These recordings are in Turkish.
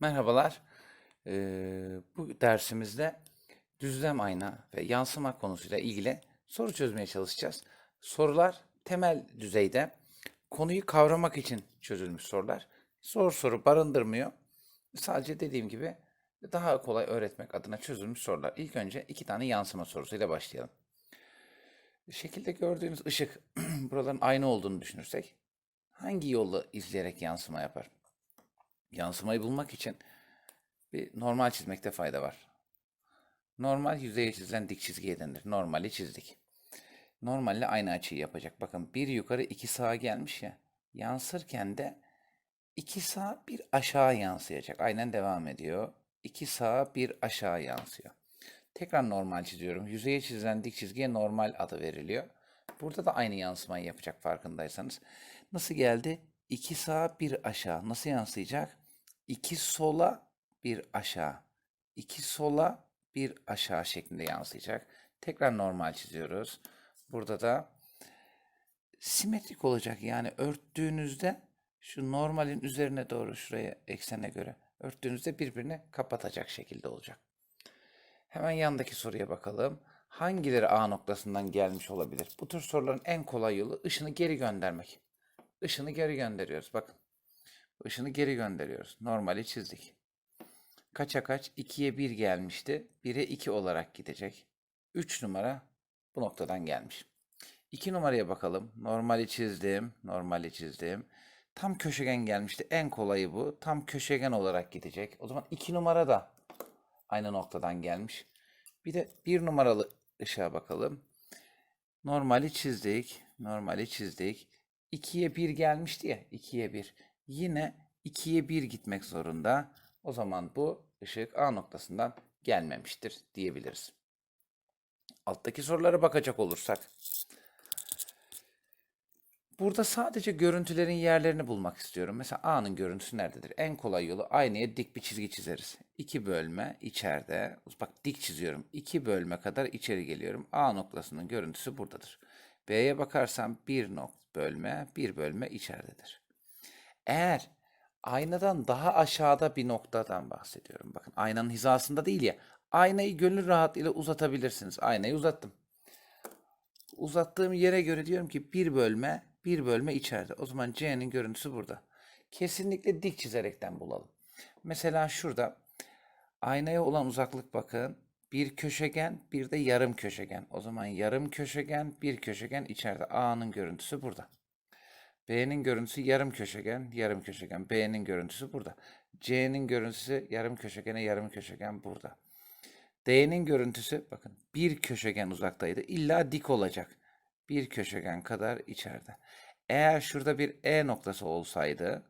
Merhabalar. Ee, bu dersimizde düzlem ayna ve yansıma konusuyla ilgili soru çözmeye çalışacağız. Sorular temel düzeyde konuyu kavramak için çözülmüş sorular. Zor soru barındırmıyor. Sadece dediğim gibi daha kolay öğretmek adına çözülmüş sorular. İlk önce iki tane yansıma sorusuyla başlayalım. Şekilde gördüğünüz ışık buraların aynı olduğunu düşünürsek hangi yolu izleyerek yansıma yapar? Yansımayı bulmak için bir normal çizmekte fayda var. Normal yüzeye çizilen dik çizgiye denir. Normali çizdik. Normalle aynı açıyı yapacak. Bakın bir yukarı iki sağa gelmiş ya. Yansırken de iki sağ bir aşağı yansıyacak. Aynen devam ediyor. İki sağa bir aşağı yansıyor. Tekrar normal çiziyorum. Yüzeye çizilen dik çizgiye normal adı veriliyor. Burada da aynı yansımayı yapacak farkındaysanız. Nasıl geldi? İki sağa bir aşağı. Nasıl yansıyacak? İki sola bir aşağı. İki sola bir aşağı şeklinde yansıyacak. Tekrar normal çiziyoruz. Burada da simetrik olacak. Yani örttüğünüzde şu normalin üzerine doğru şuraya eksene göre örttüğünüzde birbirini kapatacak şekilde olacak. Hemen yandaki soruya bakalım. Hangileri A noktasından gelmiş olabilir? Bu tür soruların en kolay yolu ışını geri göndermek. Işını geri gönderiyoruz. Bakın. Işını geri gönderiyoruz. Normali çizdik. Kaça kaç? 2'ye 1 gelmişti. 1'e 2 olarak gidecek. 3 numara bu noktadan gelmiş. 2 numaraya bakalım. Normali çizdim. Normali çizdim. Tam köşegen gelmişti. En kolayı bu. Tam köşegen olarak gidecek. O zaman 2 numara da aynı noktadan gelmiş. Bir de 1 numaralı ışığa bakalım. Normali çizdik. Normali çizdik. 2'ye 1 gelmişti ya. 2'ye 1. Yine 2'ye 1 gitmek zorunda. O zaman bu ışık A noktasından gelmemiştir diyebiliriz. Alttaki sorulara bakacak olursak. Burada sadece görüntülerin yerlerini bulmak istiyorum. Mesela A'nın görüntüsü nerededir? En kolay yolu aynaya dik bir çizgi çizeriz. İki bölme içeride. Bak dik çiziyorum. İki bölme kadar içeri geliyorum. A noktasının görüntüsü buradadır. B'ye bakarsam bir nok bölme, bir bölme içeridedir. Eğer aynadan daha aşağıda bir noktadan bahsediyorum. Bakın aynanın hizasında değil ya. Aynayı gönül rahatlığıyla uzatabilirsiniz. Aynayı uzattım. Uzattığım yere göre diyorum ki bir bölme, bir bölme içeride. O zaman C'nin görüntüsü burada. Kesinlikle dik çizerekten bulalım. Mesela şurada aynaya olan uzaklık bakın. Bir köşegen, bir de yarım köşegen. O zaman yarım köşegen, bir köşegen içeride. A'nın görüntüsü burada. B'nin görüntüsü yarım köşegen, yarım köşegen. B'nin görüntüsü burada. C'nin görüntüsü yarım köşegene, yarım köşegen burada. D'nin görüntüsü bakın bir köşegen uzaktaydı. İlla dik olacak. Bir köşegen kadar içeride. Eğer şurada bir E noktası olsaydı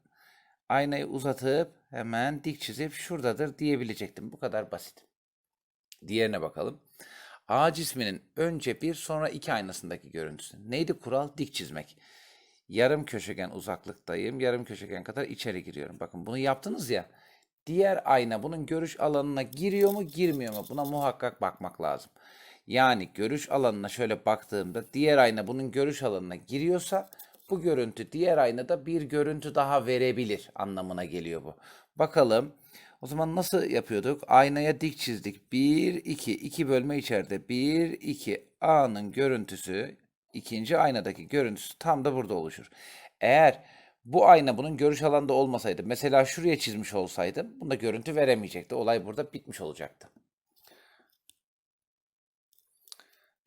aynayı uzatıp hemen dik çizip şuradadır diyebilecektim. Bu kadar basit. Diğerine bakalım. A cisminin önce bir sonra iki aynasındaki görüntüsü. Neydi kural? Dik çizmek. Yarım köşegen uzaklıktayım. Yarım köşegen kadar içeri giriyorum. Bakın bunu yaptınız ya. Diğer ayna bunun görüş alanına giriyor mu girmiyor mu? Buna muhakkak bakmak lazım. Yani görüş alanına şöyle baktığımda diğer ayna bunun görüş alanına giriyorsa bu görüntü diğer aynada bir görüntü daha verebilir anlamına geliyor bu. Bakalım. O zaman nasıl yapıyorduk? Aynaya dik çizdik. 1, 2, 2 bölme içeride. 1, 2, A'nın görüntüsü, ikinci aynadaki görüntüsü tam da burada oluşur. Eğer bu ayna bunun görüş alanında olmasaydı, mesela şuraya çizmiş olsaydım, bunda görüntü veremeyecekti. Olay burada bitmiş olacaktı.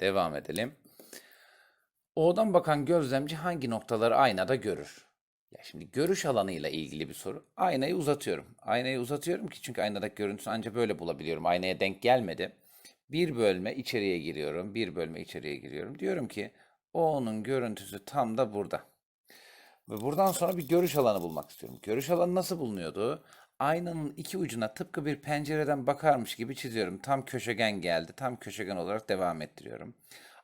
Devam edelim. O'dan bakan gözlemci hangi noktaları aynada görür? Ya şimdi görüş alanıyla ilgili bir soru. Aynayı uzatıyorum. Aynayı uzatıyorum ki çünkü aynadaki görüntüsü ancak böyle bulabiliyorum. Aynaya denk gelmedi. Bir bölme içeriye giriyorum. Bir bölme içeriye giriyorum. Diyorum ki O'nun görüntüsü tam da burada. Ve buradan sonra bir görüş alanı bulmak istiyorum. Görüş alanı nasıl bulunuyordu? Aynanın iki ucuna tıpkı bir pencereden bakarmış gibi çiziyorum. Tam köşegen geldi. Tam köşegen olarak devam ettiriyorum.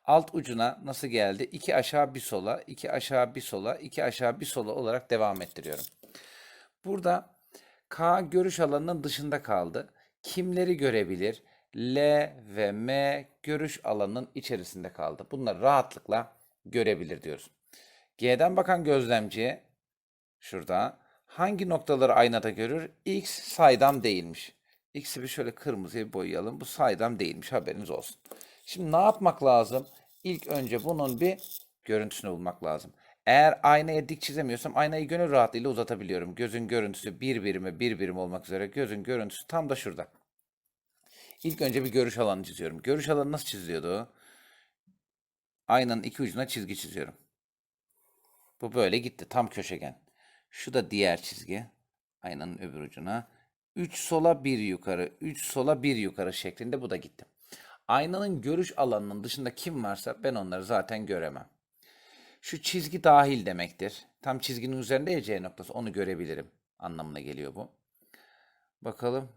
Alt ucuna nasıl geldi? İki aşağı bir sola, iki aşağı bir sola, iki aşağı bir sola olarak devam ettiriyorum. Burada K görüş alanının dışında kaldı. Kimleri görebilir? L ve M görüş alanının içerisinde kaldı. Bunları rahatlıkla görebilir diyoruz. G'den bakan gözlemci şurada Hangi noktaları aynada görür? X saydam değilmiş. X'i bir şöyle kırmızıya boyayalım. Bu saydam değilmiş. Haberiniz olsun. Şimdi ne yapmak lazım? İlk önce bunun bir görüntüsünü bulmak lazım. Eğer aynaya dik çizemiyorsam aynayı gönül rahatlığıyla uzatabiliyorum. Gözün görüntüsü bir birime bir birim olmak üzere. Gözün görüntüsü tam da şurada. İlk önce bir görüş alanı çiziyorum. Görüş alanı nasıl çiziliyordu? Aynanın iki ucuna çizgi çiziyorum. Bu böyle gitti. Tam köşegen. Şu da diğer çizgi. Aynanın öbür ucuna. 3 sola 1 yukarı, 3 sola 1 yukarı şeklinde bu da gitti. Aynanın görüş alanının dışında kim varsa ben onları zaten göremem. Şu çizgi dahil demektir. Tam çizginin üzerinde ya C noktası onu görebilirim anlamına geliyor bu. Bakalım.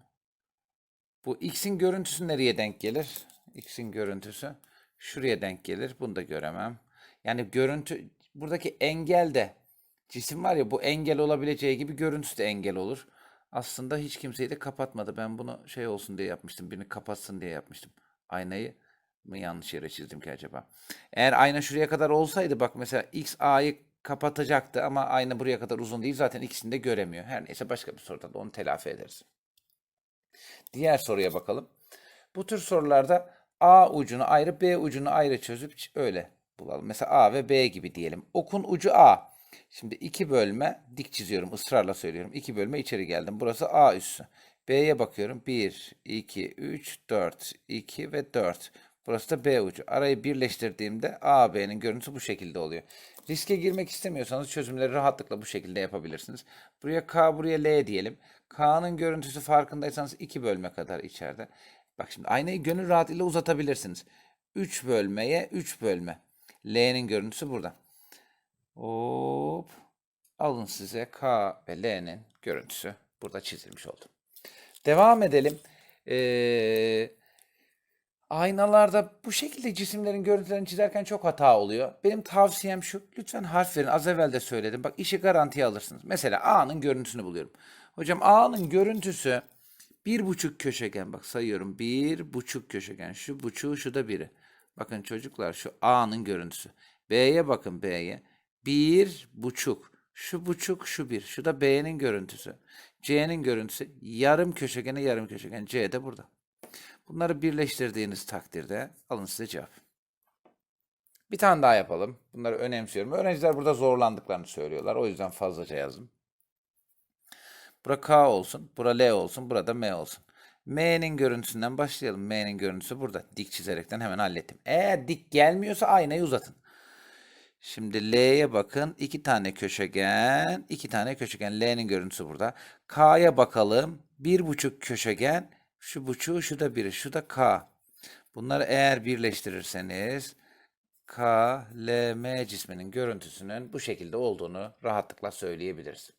Bu x'in görüntüsü nereye denk gelir? x'in görüntüsü şuraya denk gelir. Bunu da göremem. Yani görüntü buradaki engel de cisim var ya bu engel olabileceği gibi görüntüsü de engel olur. Aslında hiç kimseyi de kapatmadı. Ben bunu şey olsun diye yapmıştım. Birini kapatsın diye yapmıştım. Aynayı mı yanlış yere çizdim ki acaba? Eğer ayna şuraya kadar olsaydı bak mesela x a'yı kapatacaktı ama ayna buraya kadar uzun değil. Zaten ikisini de göremiyor. Her neyse başka bir soruda da onu telafi ederiz. Diğer soruya bakalım. Bu tür sorularda A ucunu ayrı, B ucunu ayrı çözüp öyle bulalım. Mesela A ve B gibi diyelim. Okun ucu A. Şimdi iki bölme dik çiziyorum. ısrarla söylüyorum. İki bölme içeri geldim. Burası A üssü. B'ye bakıyorum. 1, 2, 3, 4, 2 ve 4. Burası da B ucu. Arayı birleştirdiğimde A, B'nin görüntüsü bu şekilde oluyor. Riske girmek istemiyorsanız çözümleri rahatlıkla bu şekilde yapabilirsiniz. Buraya K, buraya L diyelim. K'nın görüntüsü farkındaysanız 2 bölme kadar içeride. Bak şimdi aynayı gönül rahatlığıyla uzatabilirsiniz. 3 bölmeye 3 bölme. L'nin görüntüsü burada. Hop. Alın size K ve L'nin görüntüsü burada çizilmiş oldu. Devam edelim. Ee, aynalarda bu şekilde cisimlerin görüntülerini çizerken çok hata oluyor. Benim tavsiyem şu. Lütfen harf verin. Az evvel de söyledim. Bak işi garantiye alırsınız. Mesela A'nın görüntüsünü buluyorum. Hocam A'nın görüntüsü bir buçuk köşegen. Bak sayıyorum. Bir buçuk köşegen. Şu buçuğu şu da biri. Bakın çocuklar şu A'nın görüntüsü. B'ye bakın B'ye. Bir buçuk. Şu buçuk şu bir. Şu da B'nin görüntüsü. C'nin görüntüsü yarım köşegene yarım köşegen. C de burada. Bunları birleştirdiğiniz takdirde alın size cevap. Bir tane daha yapalım. Bunları önemsiyorum. Öğrenciler burada zorlandıklarını söylüyorlar. O yüzden fazlaca yazdım. Bura K olsun, bura L olsun, burada M olsun. M'nin görüntüsünden başlayalım. M'nin görüntüsü burada. Dik çizerekten hemen hallettim. Eğer dik gelmiyorsa aynayı uzatın. Şimdi L'ye bakın. iki tane köşegen. iki tane köşegen. L'nin görüntüsü burada. K'ya bakalım. Bir buçuk köşegen. Şu buçuğu şu da biri. Şu da K. Bunları eğer birleştirirseniz K, L, M cisminin görüntüsünün bu şekilde olduğunu rahatlıkla söyleyebiliriz.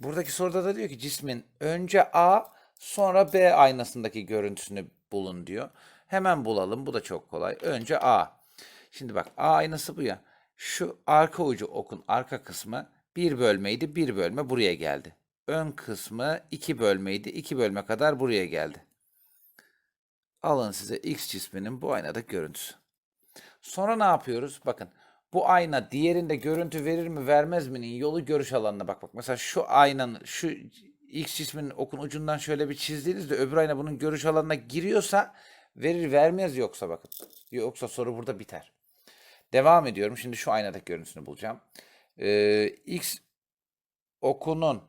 Buradaki soruda da diyor ki cismin önce A sonra B aynasındaki görüntüsünü bulun diyor. Hemen bulalım. Bu da çok kolay. Önce A. Şimdi bak A aynası bu ya. Şu arka ucu okun arka kısmı bir bölmeydi. Bir bölme buraya geldi. Ön kısmı iki bölmeydi. iki bölme kadar buraya geldi. Alın size X cisminin bu aynadaki görüntüsü. Sonra ne yapıyoruz? Bakın bu ayna diğerinde görüntü verir mi vermez mi'nin yolu görüş alanına bak bak. Mesela şu aynanın şu X cisminin okun ucundan şöyle bir çizdiğinizde öbür ayna bunun görüş alanına giriyorsa verir vermez yoksa bakın. Yoksa soru burada biter. Devam ediyorum. Şimdi şu aynadaki görüntüsünü bulacağım. Ee, X okunun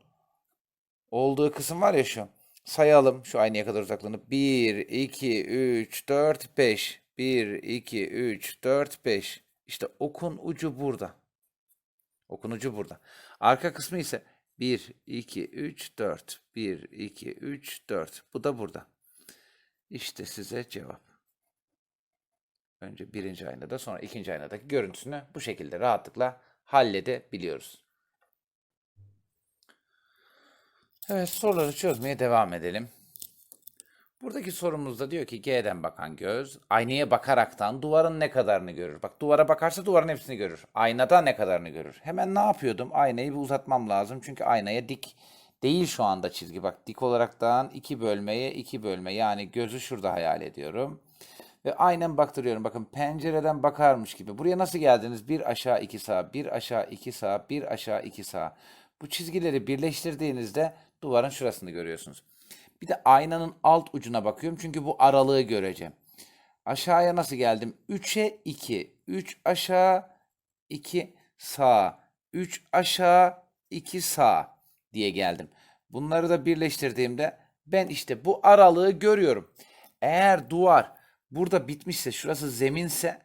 olduğu kısım var ya şu. Sayalım şu aynaya kadar uzaklığını. 1, 2, 3, 4, 5. 1, 2, 3, 4, 5. İşte okun ucu burada. Okun ucu burada. Arka kısmı ise 1, 2, 3, 4. 1, 2, 3, 4. Bu da burada. İşte size cevap. Önce birinci aynada sonra ikinci aynadaki görüntüsünü bu şekilde rahatlıkla halledebiliyoruz. Evet soruları çözmeye devam edelim. Buradaki sorumuzda diyor ki G'den bakan göz aynaya bakaraktan duvarın ne kadarını görür? Bak duvara bakarsa duvarın hepsini görür. Aynada ne kadarını görür? Hemen ne yapıyordum? Aynayı bir uzatmam lazım. Çünkü aynaya dik değil şu anda çizgi. Bak dik olaraktan iki bölmeye iki bölme. Yani gözü şurada hayal ediyorum. Ve aynen baktırıyorum. Bakın pencereden bakarmış gibi. Buraya nasıl geldiniz? Bir aşağı iki sağ, bir aşağı iki sağ, bir aşağı iki sağ. Bu çizgileri birleştirdiğinizde duvarın şurasını görüyorsunuz. Bir de aynanın alt ucuna bakıyorum çünkü bu aralığı göreceğim. Aşağıya nasıl geldim? 3'e 2. 3 aşağı, 2 sağ. 3 aşağı, 2 sağ diye geldim. Bunları da birleştirdiğimde ben işte bu aralığı görüyorum. Eğer duvar burada bitmişse, şurası zeminse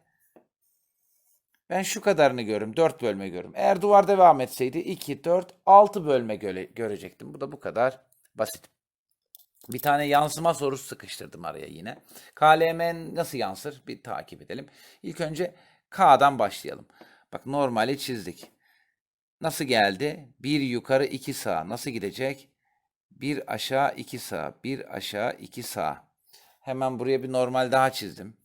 ben şu kadarını görürüm. 4 bölme görürüm. Eğer duvar devam etseydi 2, 4, 6 bölme göre- görecektim. Bu da bu kadar basit. Bir tane yansıma sorusu sıkıştırdım araya yine. KLM nasıl yansır? Bir takip edelim. İlk önce K'dan başlayalım. Bak normali çizdik. Nasıl geldi? Bir yukarı iki sağ. Nasıl gidecek? Bir aşağı iki sağ. Bir aşağı iki sağ. Hemen buraya bir normal daha çizdim.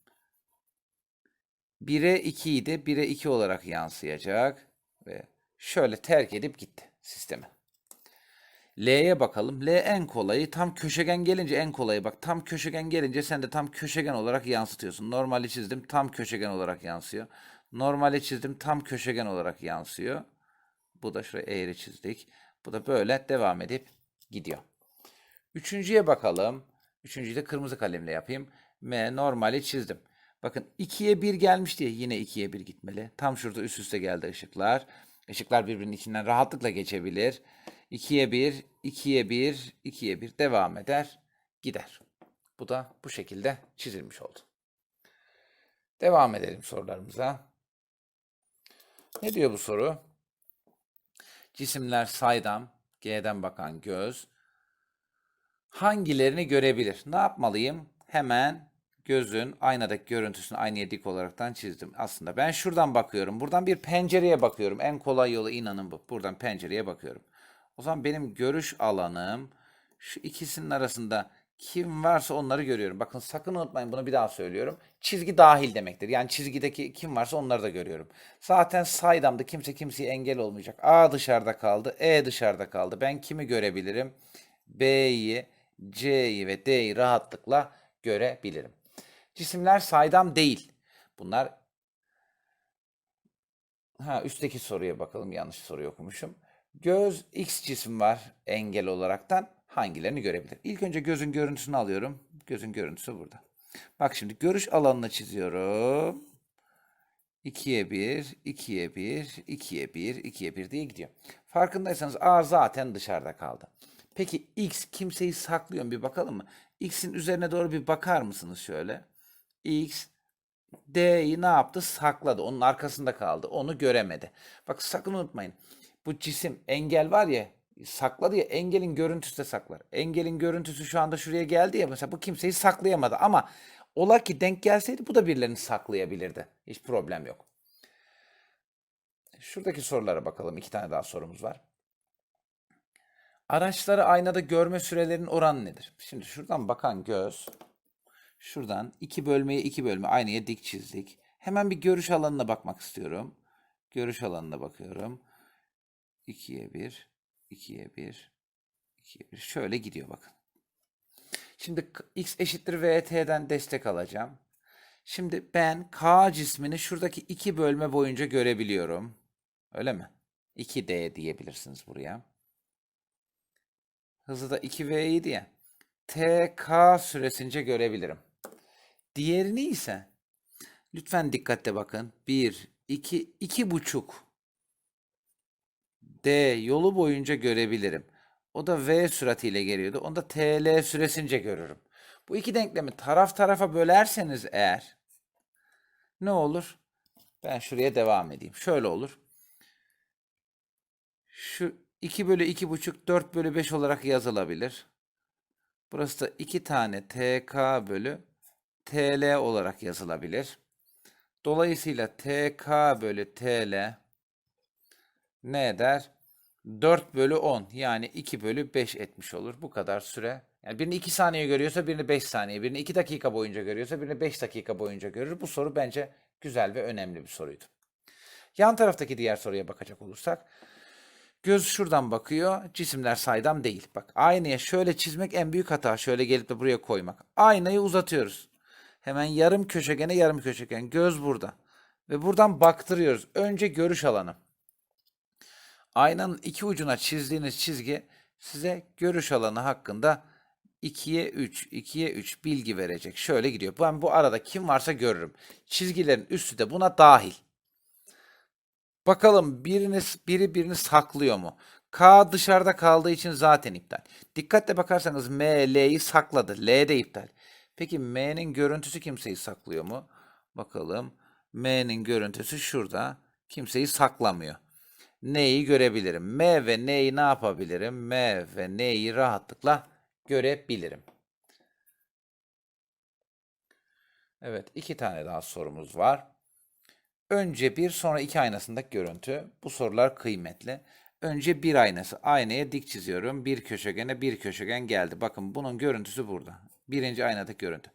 1'e 2 idi. 1'e 2 olarak yansıyacak. Ve şöyle terk edip gitti sistemi. L'ye bakalım. L en kolayı. Tam köşegen gelince en kolayı. Bak tam köşegen gelince sen de tam köşegen olarak yansıtıyorsun. Normali çizdim. Tam köşegen olarak yansıyor. Normali çizdim. Tam köşegen olarak yansıyor. Bu da şuraya eğri çizdik. Bu da böyle devam edip gidiyor. Üçüncüye bakalım. Üçüncüyü de kırmızı kalemle yapayım. M normali çizdim. Bakın 2'ye 1 gelmiş diye yine 2'ye 1 gitmeli. Tam şurada üst üste geldi ışıklar. Işıklar birbirinin içinden rahatlıkla geçebilir. 2'ye 1, 2'ye 1, 2'ye 1 devam eder, gider. Bu da bu şekilde çizilmiş oldu. Devam edelim sorularımıza. Ne diyor bu soru? Cisimler saydam, G'den bakan göz, hangilerini görebilir? Ne yapmalıyım? Hemen gözün aynadaki görüntüsünü aynaya dik olaraktan çizdim. Aslında ben şuradan bakıyorum. Buradan bir pencereye bakıyorum. En kolay yolu inanın bu. Buradan pencereye bakıyorum. O zaman benim görüş alanım şu ikisinin arasında kim varsa onları görüyorum. Bakın sakın unutmayın bunu bir daha söylüyorum. Çizgi dahil demektir. Yani çizgideki kim varsa onları da görüyorum. Zaten saydamda kimse kimseye engel olmayacak. A dışarıda kaldı, E dışarıda kaldı. Ben kimi görebilirim? B'yi, C'yi ve D'yi rahatlıkla görebilirim. Cisimler saydam değil. Bunlar Ha üstteki soruya bakalım. Yanlış soruyu okumuşum. Göz X cisim var engel olaraktan hangilerini görebilir? İlk önce gözün görüntüsünü alıyorum. Gözün görüntüsü burada. Bak şimdi görüş alanını çiziyorum. 2'ye 1, 2'ye 1, 2'ye 1, 2'ye 1 diye gidiyor. Farkındaysanız A zaten dışarıda kaldı. Peki X kimseyi saklıyor mu? Bir bakalım mı? X'in üzerine doğru bir bakar mısınız şöyle? X D'yi ne yaptı? Sakladı. Onun arkasında kaldı. Onu göremedi. Bak sakın unutmayın. Bu cisim engel var ya sakladı ya engelin görüntüsü de saklar. Engelin görüntüsü şu anda şuraya geldi ya mesela bu kimseyi saklayamadı ama ola ki denk gelseydi bu da birilerini saklayabilirdi. Hiç problem yok. Şuradaki sorulara bakalım. İki tane daha sorumuz var. Araçları aynada görme sürelerinin oranı nedir? Şimdi şuradan bakan göz Şuradan iki bölmeye iki bölme aynaya dik çizdik. Hemen bir görüş alanına bakmak istiyorum. Görüş alanına bakıyorum. 2'ye 1, 2'ye 1, 2'ye 1. Şöyle gidiyor bakın. Şimdi x eşittir vt'den destek alacağım. Şimdi ben k cismini şuradaki iki bölme boyunca görebiliyorum. Öyle mi? 2d diyebilirsiniz buraya. Hızı da 2v'ydi ya. tk süresince görebilirim. Diğerini ise lütfen dikkatle bakın. 1, 2, 2 buçuk D yolu boyunca görebilirim. O da V süratiyle geliyordu. Onu da TL süresince görürüm. Bu iki denklemi taraf tarafa bölerseniz eğer ne olur? Ben şuraya devam edeyim. Şöyle olur. Şu 2 bölü 2 buçuk 4 bölü 5 olarak yazılabilir. Burası da 2 tane TK bölü TL olarak yazılabilir. Dolayısıyla TK bölü TL ne eder? 4 bölü 10 yani 2 bölü 5 etmiş olur. Bu kadar süre. Yani birini 2 saniye görüyorsa birini 5 saniye, birini 2 dakika boyunca görüyorsa birini 5 dakika boyunca görür. Bu soru bence güzel ve önemli bir soruydu. Yan taraftaki diğer soruya bakacak olursak. Göz şuradan bakıyor. Cisimler saydam değil. Bak aynaya şöyle çizmek en büyük hata. Şöyle gelip de buraya koymak. Aynayı uzatıyoruz. Hemen yarım köşegene yarım köşegen. Göz burada. Ve buradan baktırıyoruz. Önce görüş alanı. Aynanın iki ucuna çizdiğiniz çizgi size görüş alanı hakkında 2'ye 3, 2'ye 3 bilgi verecek. Şöyle gidiyor. Ben bu arada kim varsa görürüm. Çizgilerin üstü de buna dahil. Bakalım biriniz biri birini saklıyor mu? K dışarıda kaldığı için zaten iptal. Dikkatle bakarsanız M L'yi sakladı. L de iptal. Peki M'nin görüntüsü kimseyi saklıyor mu? Bakalım. M'nin görüntüsü şurada. Kimseyi saklamıyor. N'yi görebilirim. M ve N'yi ne yapabilirim? M ve N'yi rahatlıkla görebilirim. Evet, iki tane daha sorumuz var. Önce bir, sonra iki aynasındaki görüntü. Bu sorular kıymetli. Önce bir aynası. Aynaya dik çiziyorum. Bir köşegene bir köşegen geldi. Bakın bunun görüntüsü burada. Birinci aynadaki görüntü.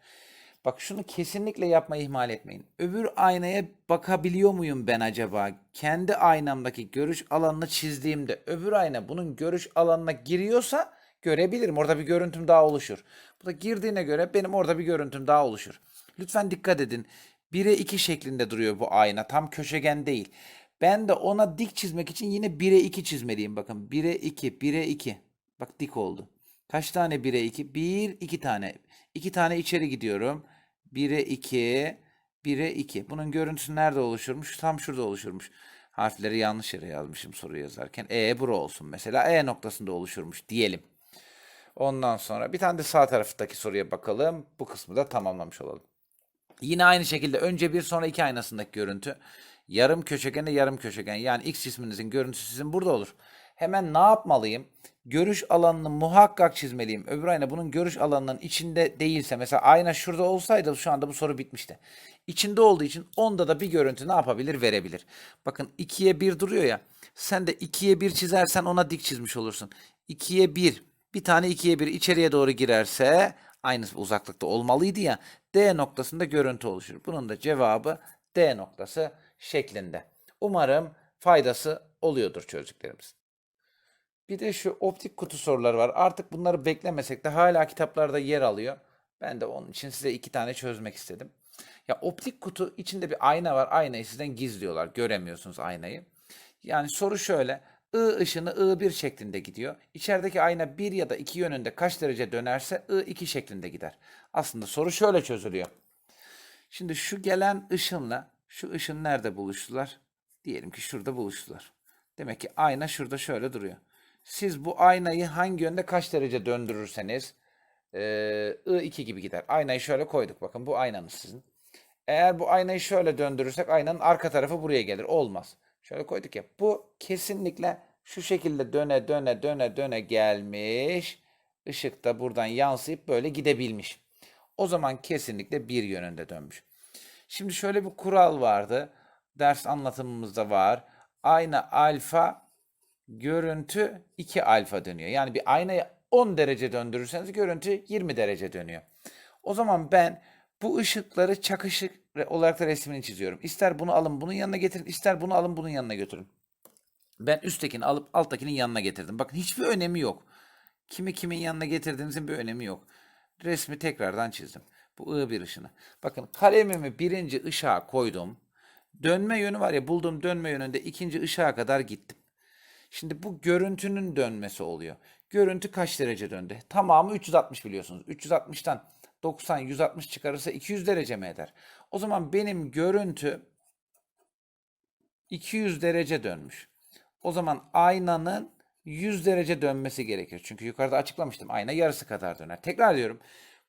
Bak şunu kesinlikle yapmayı ihmal etmeyin. Öbür aynaya bakabiliyor muyum ben acaba? Kendi aynamdaki görüş alanını çizdiğimde öbür ayna bunun görüş alanına giriyorsa görebilirim. Orada bir görüntüm daha oluşur. Bu da girdiğine göre benim orada bir görüntüm daha oluşur. Lütfen dikkat edin. 1'e 2 şeklinde duruyor bu ayna. Tam köşegen değil. Ben de ona dik çizmek için yine 1'e 2 çizmeliyim. Bakın 1'e 2, 1'e 2. Bak dik oldu. Kaç tane 1'e 2? 1, 2 tane. 2 tane içeri gidiyorum. 1'e 2, 1'e 2. Bunun görüntüsü nerede oluşurmuş? Tam şurada oluşurmuş. Harfleri yanlış yere yazmışım soru yazarken. E bura olsun mesela. E noktasında oluşurmuş diyelim. Ondan sonra bir tane de sağ taraftaki soruya bakalım. Bu kısmı da tamamlamış olalım. Yine aynı şekilde önce bir sonra iki aynasındaki görüntü. Yarım köşegene yarım köşegen. Yani x cisminizin görüntüsü sizin burada olur. Hemen ne yapmalıyım? Görüş alanını muhakkak çizmeliyim. Öbür ayna bunun görüş alanının içinde değilse mesela ayna şurada olsaydı şu anda bu soru bitmişti. İçinde olduğu için onda da bir görüntü ne yapabilir? Verebilir. Bakın 2'ye 1 duruyor ya. Sen de 2'ye 1 çizersen ona dik çizmiş olursun. 2'ye 1 bir tane 2'ye 1 içeriye doğru girerse aynı uzaklıkta olmalıydı ya. D noktasında görüntü oluşur. Bunun da cevabı D noktası şeklinde. Umarım faydası oluyordur çözdüklerimizin. Bir de şu optik kutu soruları var. Artık bunları beklemesek de hala kitaplarda yer alıyor. Ben de onun için size iki tane çözmek istedim. Ya optik kutu içinde bir ayna var. Aynayı sizden gizliyorlar. Göremiyorsunuz aynayı. Yani soru şöyle. I ışını I1 şeklinde gidiyor. İçerideki ayna 1 ya da 2 yönünde kaç derece dönerse I2 şeklinde gider. Aslında soru şöyle çözülüyor. Şimdi şu gelen ışınla şu ışın nerede buluştular? Diyelim ki şurada buluştular. Demek ki ayna şurada şöyle duruyor. Siz bu aynayı hangi yönde kaç derece döndürürseniz eee, I2 gibi gider. Aynayı şöyle koyduk. Bakın bu aynanız sizin. Eğer bu aynayı şöyle döndürürsek aynanın arka tarafı buraya gelir. Olmaz. Şöyle koyduk ya. Bu kesinlikle şu şekilde döne döne döne döne gelmiş. Işık da buradan yansıyıp böyle gidebilmiş. O zaman kesinlikle bir yönünde dönmüş. Şimdi şöyle bir kural vardı. Ders anlatımımızda var. Ayna alfa görüntü 2 alfa dönüyor. Yani bir aynayı 10 derece döndürürseniz görüntü 20 derece dönüyor. O zaman ben bu ışıkları çakışık olarak da resmini çiziyorum. İster bunu alın bunun yanına getirin, ister bunu alın bunun yanına götürün. Ben üsttekini alıp alttakinin yanına getirdim. Bakın hiçbir önemi yok. Kimi kimin yanına getirdiğinizin bir önemi yok. Resmi tekrardan çizdim. Bu I bir ışını. Bakın kalemimi birinci ışığa koydum. Dönme yönü var ya bulduğum dönme yönünde ikinci ışığa kadar gittim. Şimdi bu görüntünün dönmesi oluyor. Görüntü kaç derece döndü? Tamamı 360 biliyorsunuz. 360'tan 90, 160 çıkarırsa 200 derece mi eder? O zaman benim görüntü 200 derece dönmüş. O zaman aynanın 100 derece dönmesi gerekir. Çünkü yukarıda açıklamıştım. Ayna yarısı kadar döner. Tekrar diyorum.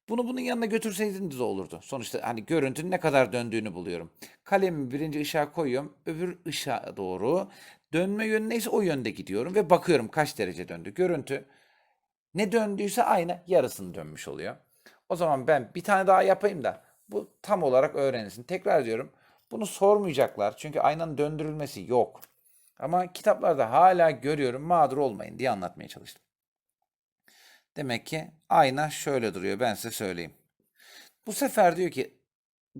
Bunu bunun yanına götürseydiniz olurdu. Sonuçta hani görüntünün ne kadar döndüğünü buluyorum. Kalemi birinci ışığa koyuyorum. Öbür ışığa doğru. Dönme yönü neyse o yönde gidiyorum ve bakıyorum kaç derece döndü. Görüntü ne döndüyse ayna yarısını dönmüş oluyor. O zaman ben bir tane daha yapayım da bu tam olarak öğrenilsin. Tekrar diyorum. Bunu sormayacaklar. Çünkü aynanın döndürülmesi yok. Ama kitaplarda hala görüyorum. Mağdur olmayın diye anlatmaya çalıştım. Demek ki ayna şöyle duruyor. Ben size söyleyeyim. Bu sefer diyor ki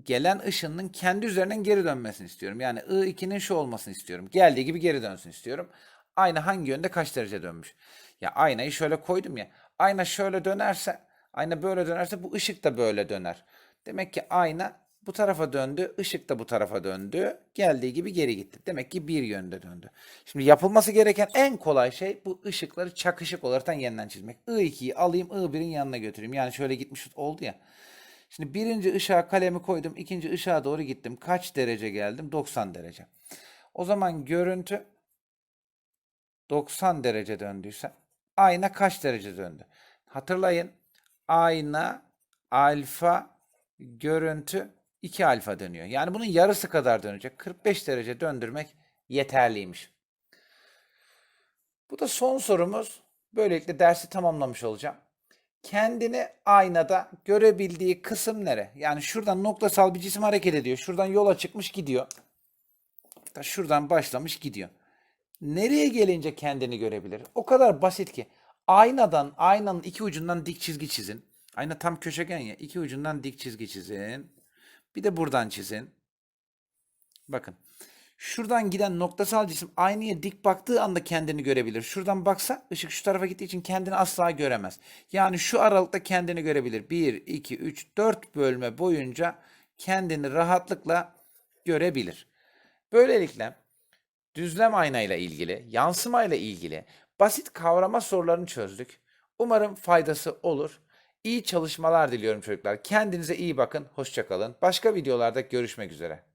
gelen ışının kendi üzerinden geri dönmesini istiyorum. Yani I2'nin şu olmasını istiyorum. Geldiği gibi geri dönsün istiyorum. Ayna hangi yönde kaç derece dönmüş? Ya aynayı şöyle koydum ya. Ayna şöyle dönerse, ayna böyle dönerse bu ışık da böyle döner. Demek ki ayna Bu tarafa döndü, ışık da bu tarafa döndü. Geldiği gibi geri gitti. Demek ki bir yönde döndü. Şimdi yapılması gereken en kolay şey bu ışıkları çakışık olarak yeniden çizmek. I2'yi alayım, I1'in yanına götüreyim. Yani şöyle gitmiş oldu ya. Şimdi birinci ışığa kalemi koydum, ikinci ışığa doğru gittim. Kaç derece geldim? 90 derece. O zaman görüntü 90 derece döndüyse ayna kaç derece döndü? Hatırlayın. Ayna alfa görüntü 2 alfa dönüyor. Yani bunun yarısı kadar dönecek. 45 derece döndürmek yeterliymiş. Bu da son sorumuz. Böylelikle dersi tamamlamış olacağım. Kendini aynada görebildiği kısım nere? Yani şuradan noktasal bir cisim hareket ediyor. Şuradan yola çıkmış gidiyor. Da şuradan başlamış gidiyor. Nereye gelince kendini görebilir? O kadar basit ki. Aynadan, aynanın iki ucundan dik çizgi çizin. Ayna tam köşegen ya. İki ucundan dik çizgi çizin. Bir de buradan çizin. Bakın. Şuradan giden noktasal cisim aynaya dik baktığı anda kendini görebilir. Şuradan baksa ışık şu tarafa gittiği için kendini asla göremez. Yani şu aralıkta kendini görebilir. 1, 2, 3, 4 bölme boyunca kendini rahatlıkla görebilir. Böylelikle düzlem aynayla ilgili, yansımayla ilgili basit kavrama sorularını çözdük. Umarım faydası olur. İyi çalışmalar diliyorum çocuklar. Kendinize iyi bakın. Hoşça kalın. Başka videolarda görüşmek üzere.